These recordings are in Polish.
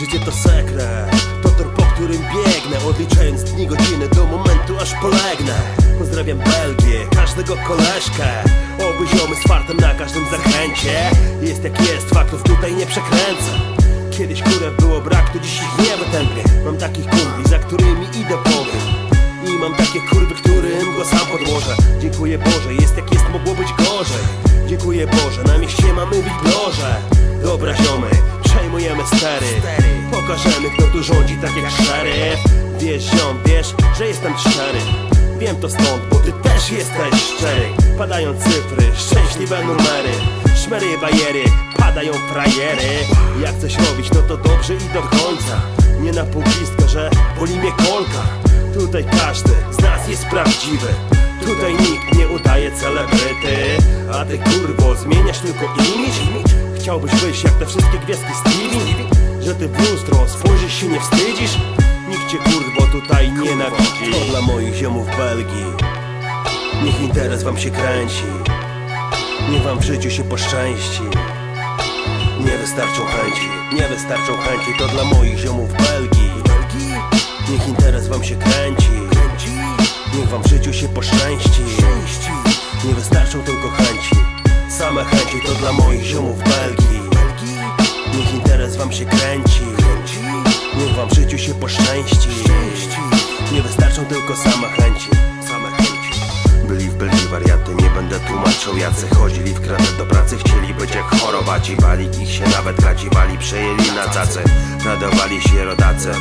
Ekstra To tor, po którym biegnę Odliczając dni, godziny do momentu, aż polegnę. Pozdrawiam Belgię, każdego koleżkę. Oby ziomy z fartem na każdym zakręcie Jest jak jest, faktów tutaj nie przekręcę. Kiedyś kurę było brak, to dziś ich nie wytępię. Mam takich kumpli, za którymi idę powiem I mam takie kurwy, którym go sam podłożę. Dziękuję Boże, jest jak jest, mogło być gorzej. Dziękuję Boże, na mieście mamy widloże Dobra ziomy, przejmujemy stery. Pokażemy kto tu rządzi tak jak szeryf. Wiesz ziom, wiesz, że jestem szczery. Wiem to stąd, bo ty też jesteś szczery. Padają cyfry, szczęśliwe numery. Szmery, bajery, padają frajery. Jak coś robić, no to dobrze i do końca. Nie na półgwistka, że boli mnie kolka. Tutaj każdy z nas jest prawdziwy. Tutaj nikt nie udaje celebryty. A ty kurwo, zmieniasz tylko imidż? Chciałbyś wyjść jak te wszystkie gwiazdki z? Że ty w lustro spojrzysz się nie wstydzisz? Nikt cię kurwo tutaj nienawidzi. To dla moich ziomów Belgii. Niech interes wam się kręci. Niech wam w życiu się poszczęści. Nie wystarczą chęci, nie wystarczą chęci. To dla moich ziomów Belgii. Niech interes wam się kręci. Niech wam w życiu się poszczęści. Nie wystarczą tylko chęci. Same chęci to dla moich ziomów Belgii wam się kręci. Niech wam w życiu się poszczęści. Nie wystarczą tylko same chęci. Byli w Belgii wariaty, nie będę tłumaczył Jacy chodzili w kratę do pracy, chcieli być jak chorowaci Bali ich się nawet braci bali, przejęli na cacy Nadawali się rodacy.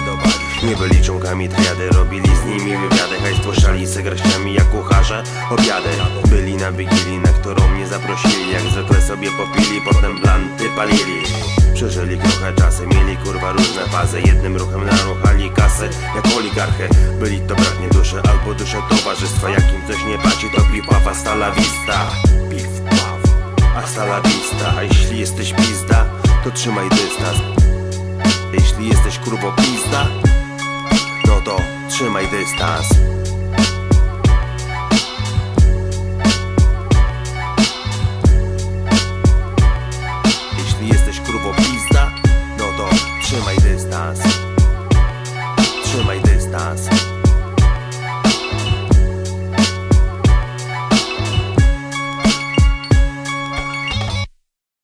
Nie byli członkami triady, robili z nimi wywiady Hajs tłuszczali garściami jak kucharze obiady. Byli na wigilii, na którą mnie zaprosili Jak zwykle sobie popili, potem blanty palili Przeżyli trochę czasy, mieli kurwa różne fazy. Jednym ruchem naruchali kasę jak oligarchy Byli to braknie duszy albo dusze towarzystwa. Jak im coś nie płaci to piw hasta la vista Piw paw, hasta la vista A jeśli jesteś pizda, to trzymaj dystans. Jeśli jesteś kurwo pizda No to trzymaj dystans